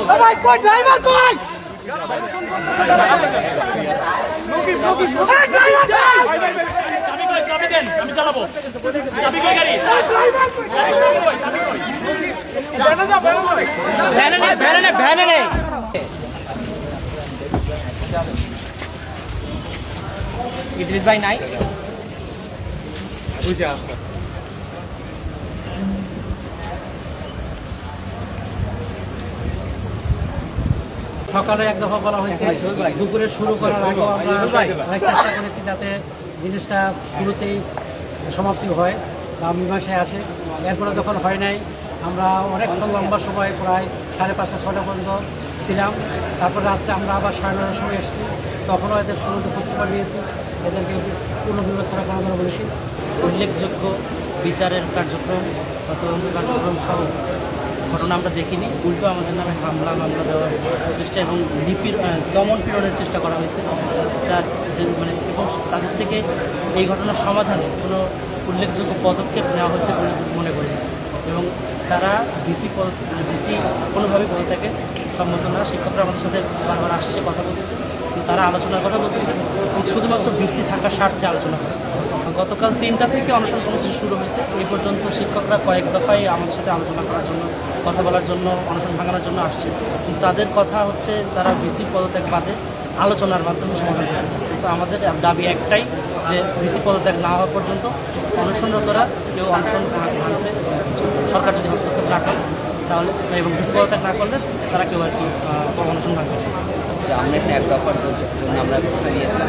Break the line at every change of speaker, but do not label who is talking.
Driver কই driver কই
আমি চালাবো চাবি কই গাড়ি ভ্যানে নে ভ্যানে নে ভ্যানে নে ইদ্রিস ভাই নাই বুঝে আসছে
সকালে এক দফা বলা হয়েছে, দুপুরে শুরু করার আগে আমরা চেষ্টা করেছি যাতে জিনিসটা শুরুতেই সমাপ্তি হয়, বা মীমাংসায় আসে। এরপরে যখন হয় নাই, আমরা অনেকক্ষণ লম্বা সময় প্রায় সাড়ে পাঁচটা ছটা পর্যন্ত ছিলাম। তারপর রাত্রে আমরা আবার সাড়ে নটার সময় এসেছি। তখনও এদের শুরুতে উপস্থিত দিয়েছি এদেরকে পুনর্বিবেচনা করানোর বলেছি।
উল্লেখযোগ্য বিচারের কার্যক্রম, তদন্ত কার্যক্রম সহ ঘটনা আমরা দেখিনি। উল্টো আমাদের নামে হামলা, মামলা দেওয়ার চেষ্টা এবং লিপির দমন পীড়নের চেষ্টা করা হয়েছে। যার মানে এবং তাদের থেকে এই ঘটনার সমাধানে কোনো উল্লেখযোগ্য পদক্ষেপ নেওয়া হয়েছে বলে মনে করি। এবং তারা ভিসি পদ ভিসি কোনোভাবে পদত্যাগে সম্মত না। শিক্ষকরা আমাদের সাথে বারবার আসছে, কথা বলতেছে। তারা আলোচনার কথা বলতেছে শুধুমাত্র ভিসি থাকার স্বার্থে আলোচনা করে। গতকাল তিনটা থেকে অনশন কর্মসূচি শুরু হয়েছে। এই পর্যন্ত শিক্ষকরা কয়েক দফায় আমাদের সাথে আলোচনা করার জন্য, কথা বলার জন্য, অনশন ভাঙানোর জন্য আসছে। কিন্তু তাদের কথা হচ্ছে তারা ভিসি পদত্যাগ বাদে আলোচনার মাধ্যমে সমাধান করতে চায়। কিন্তু আমাদের দাবি একটাই যে ভিসি পদত্যাগ না হওয়া পর্যন্ত অনশনরতরা কেউ অনশন ভা- ভাঙতে সরকার যদি হস্তক্ষেপ না করে, তাহলে এবং ভিসি পদত্যাগ না করলে তারা কেউ আর কি অনশন ভাঙবে।
আমরা এখানে এক দফার জন্য আমরা ঘোষণা দিয়েছিলাম।